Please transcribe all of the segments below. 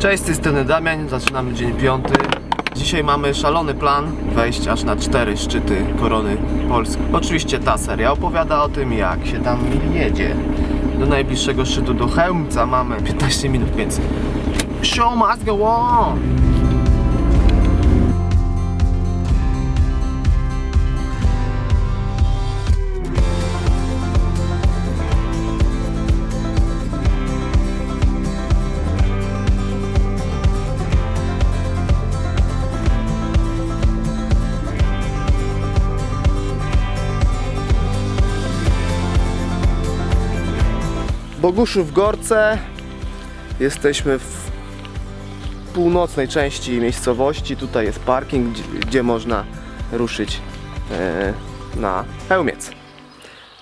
Cześć, z tej strony Damian, zaczynamy dzień piąty. Dzisiaj mamy szalony plan wejść aż na cztery szczyty korony Polski. Oczywiście ta seria opowiada o tym, jak się tam jedzie. Do najbliższego szczytu, do Chełmca mamy 15 minut, więc show must go on! Boguszów Gorce. Jesteśmy w północnej części miejscowości. Tutaj jest parking, gdzie, można ruszyć e, na Chełmiec.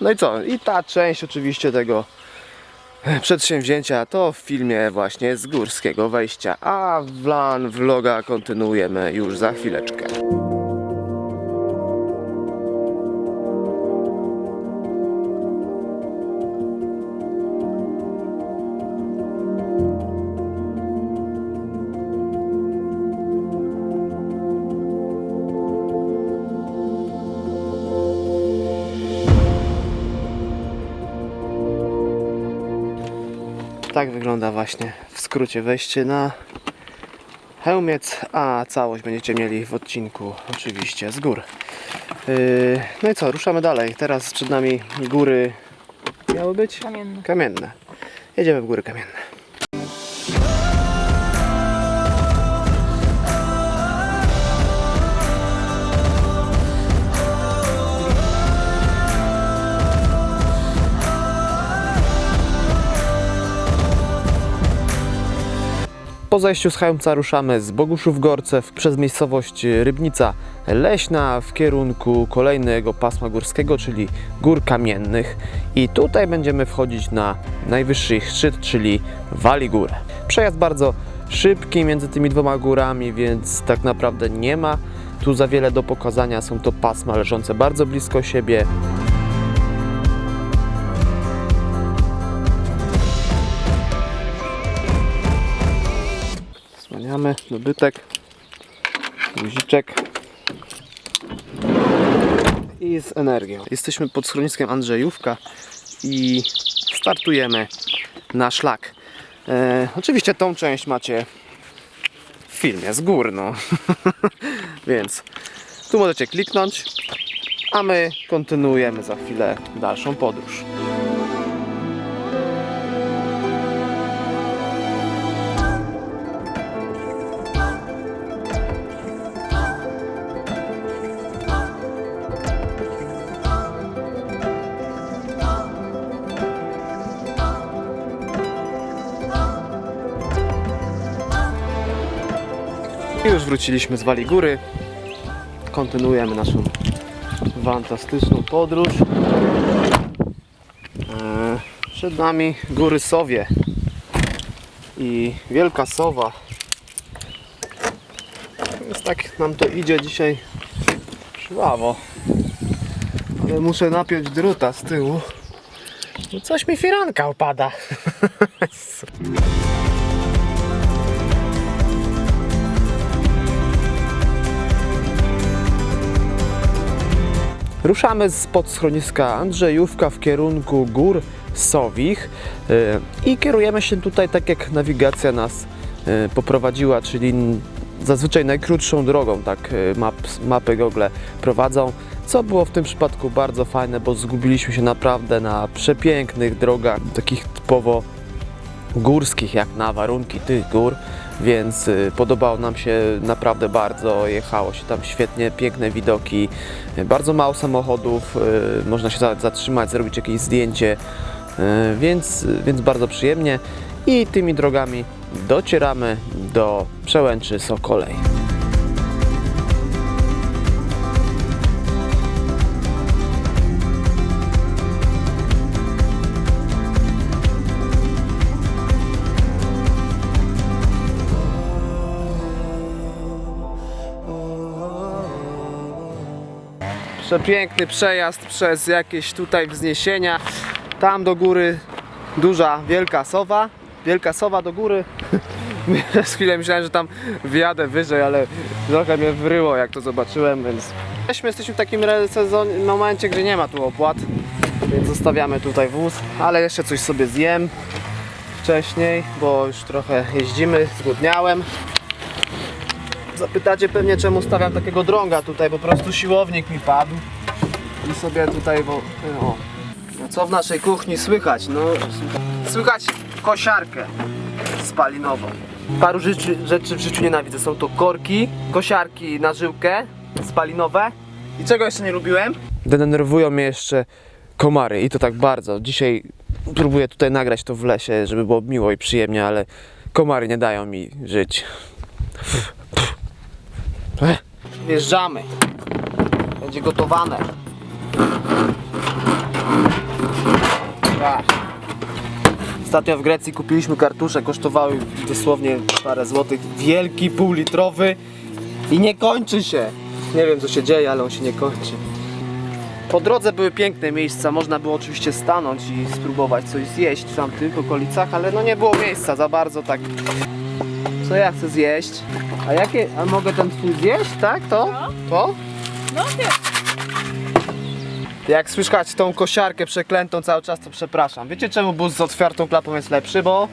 No i co? I ta część oczywiście tego e, przedsięwzięcia to w filmie właśnie z górskiego wejścia. A plan vloga kontynuujemy już za chwileczkę. Tak wygląda właśnie w skrócie wejście na Chełmiec, a całość będziecie mieli w odcinku oczywiście z gór. Yy, no i co, ruszamy dalej. Teraz przed nami góry miały być? Kamienny. Kamienne. Jedziemy w góry kamienne. Po zejściu z ruszamy z Boguszów Gorcew przez miejscowość Rybnica Leśna w kierunku kolejnego pasma górskiego, czyli Gór Kamiennych i tutaj będziemy wchodzić na najwyższy ich szczyt, czyli Wali Górę. Przejazd bardzo szybki między tymi dwoma górami, więc tak naprawdę nie ma tu za wiele do pokazania. Są to pasma leżące bardzo blisko siebie. Słaniamy dobytek, guziczek i z energią. Jesteśmy pod schroniskiem Andrzejówka i startujemy na szlak. E, oczywiście tą część macie w filmie z gór, no. Więc tu możecie kliknąć, a my kontynuujemy za chwilę dalszą podróż. Wróciliśmy z Wali Góry. Kontynuujemy naszą fantastyczną podróż. Eee, Przed nami góry Sowie i Wielka Sowa. Więc tak nam to idzie dzisiaj żwawo. Ale muszę napiąć druta z tyłu. No coś mi firanka opada. Ruszamy spod schroniska Andrzejówka w kierunku gór Sowich yy, i kierujemy się tutaj tak jak nawigacja nas yy, poprowadziła, czyli zazwyczaj najkrótszą drogą, tak yy, map, mapy Google prowadzą, co było w tym przypadku bardzo fajne, bo zgubiliśmy się naprawdę na przepięknych drogach, takich typowo górskich, jak na warunki tych gór, więc y, podobało nam się naprawdę bardzo. Jechało się tam świetnie, piękne widoki, bardzo mało samochodów, y, można się za- zatrzymać, zrobić jakieś zdjęcie, y, więc, więc bardzo przyjemnie. I tymi drogami docieramy do przełęczy Sokolej. Przepiękny przejazd przez jakieś tutaj wzniesienia. Tam do góry duża, wielka sowa. Wielka sowa do góry. Przez chwilę myślałem, że tam wjadę wyżej, ale trochę mnie wryło jak to zobaczyłem, więc... Jesteśmy, jesteśmy w takim sezonie, momencie, gdzie nie ma tu opłat, więc zostawiamy tutaj wóz, ale jeszcze coś sobie zjem wcześniej, bo już trochę jeździmy, zgłodniałem. Zapytacie pewnie czemu stawiam takiego drąga tutaj, po prostu siłownik mi padł i sobie tutaj, bo... O. No co w naszej kuchni słychać? No, słychać kosiarkę spalinową. Paru rzeczy, rzeczy w życiu nienawidzę. Są to korki, kosiarki na żyłkę, spalinowe. I czego jeszcze nie lubiłem? Denerwują mnie jeszcze komary i to tak bardzo. Dzisiaj próbuję tutaj nagrać to w lesie, żeby było miło i przyjemnie, ale komary nie dają mi żyć. Ech. Wjeżdżamy. Będzie gotowane. Ostatnio w Grecji kupiliśmy kartusze, kosztowały dosłownie parę złotych. Wielki, półlitrowy i nie kończy się. Nie wiem co się dzieje, ale on się nie kończy. Po drodze były piękne miejsca, można było oczywiście stanąć i spróbować coś zjeść w tamtych okolicach, ale no nie było miejsca za bardzo tak. Co ja chcę zjeść? A jakie, a mogę ten twój zjeść, tak? To? To? No nie. Jak słyszeć tą kosiarkę przeklętą cały czas, to przepraszam. Wiecie czemu bus z otwartą klapą jest lepszy? Bo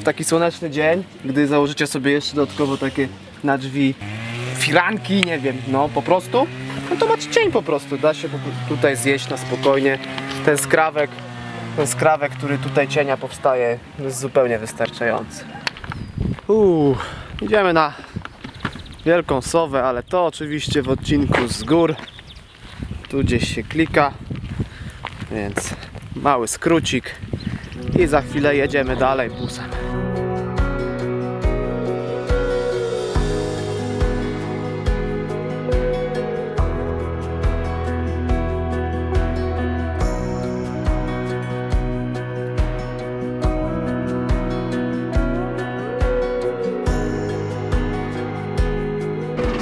w taki słoneczny dzień, gdy założycie sobie jeszcze dodatkowo takie na drzwi firanki, nie wiem, no po prostu, no to macie cień po prostu. Da się tutaj zjeść na spokojnie. Ten skrawek, ten skrawek, który tutaj cienia powstaje, jest zupełnie wystarczający. Idziemy na Wielką Sowę, ale to oczywiście w odcinku z gór. Tu gdzieś się klika, więc mały skrócik i za chwilę jedziemy dalej busem.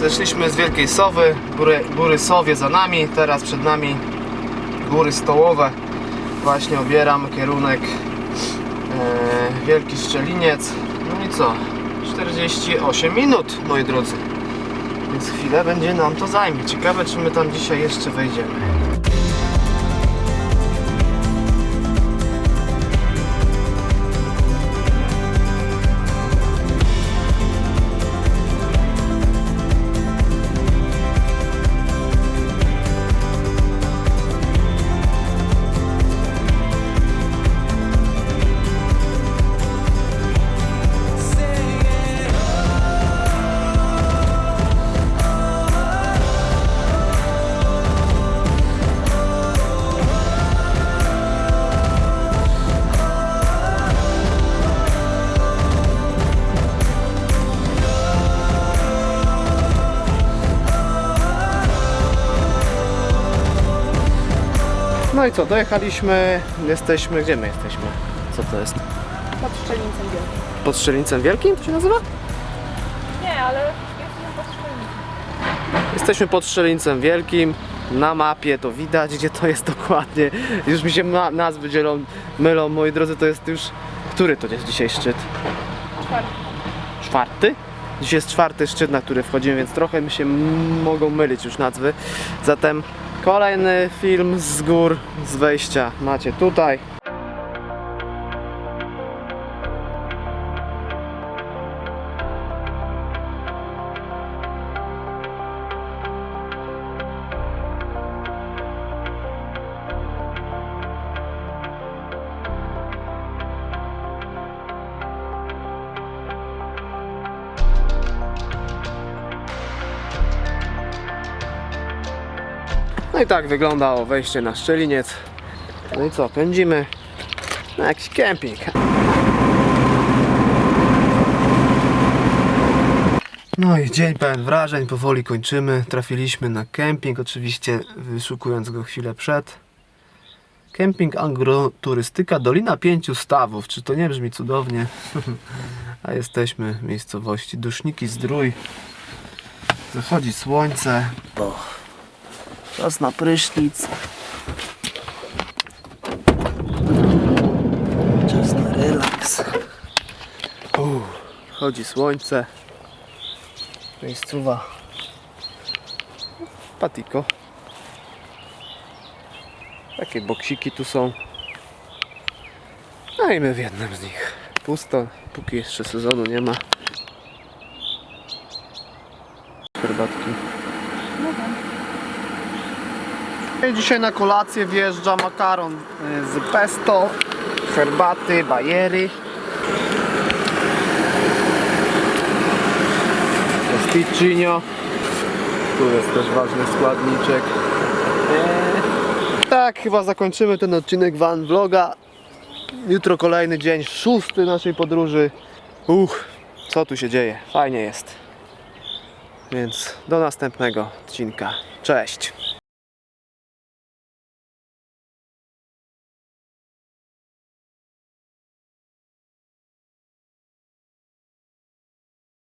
Zeszliśmy z Wielkiej Sowy, góry, góry Sowie za nami, teraz przed nami góry stołowe. Właśnie obieram kierunek e, Wielki Szczeliniec. No i co? 48 minut, moi drodzy. Więc chwilę będzie nam to zajmie. Ciekawe, czy my tam dzisiaj jeszcze wejdziemy. No i co, dojechaliśmy, jesteśmy, gdzie my jesteśmy? Co to jest? Pod szczelnicą wielkim. Pod Strzelnicem Wielkim to się nazywa? Nie, ale jesteśmy pod szczelnicą. Jesteśmy pod Strzelnicem Wielkim. Na mapie to widać, gdzie to jest dokładnie. Już mi się ma- nazwy dzielą, mylą, moi drodzy, to jest już... Który to jest dzisiaj szczyt? Czwarty. Czwarty? Dzisiaj jest czwarty szczyt, na który wchodzimy, więc trochę mi się m- mogą mylić już nazwy. Zatem kolejny film z gór, z wejścia macie tutaj. No i tak wyglądało wejście na Szczeliniec. No i co, pędzimy na jakiś kemping. No i dzień pełen wrażeń, powoli kończymy. Trafiliśmy na kemping, oczywiście wyszukując go chwilę przed. Kemping agroturystyka Dolina Pięciu Stawów. Czy to nie brzmi cudownie? A jesteśmy w miejscowości Duszniki Zdrój. Zachodzi słońce. O. Czas na prysznic. Czas na relaks. Uff, zachodzi słońce. Miejscowa patiko. Takie boksiki tu są. No i my w jednym z nich. Pusto, póki jeszcze sezonu nie ma. Herbatki. I dzisiaj na kolację wjeżdża makaron y, z pesto, herbaty, bajery. Posticino. Tu jest też ważny składniczek. Tak, chyba zakończymy ten odcinek Van Vloga. Jutro kolejny dzień, szósty naszej podróży. Uch, co tu się dzieje? Fajnie jest. Więc do następnego odcinka. Cześć.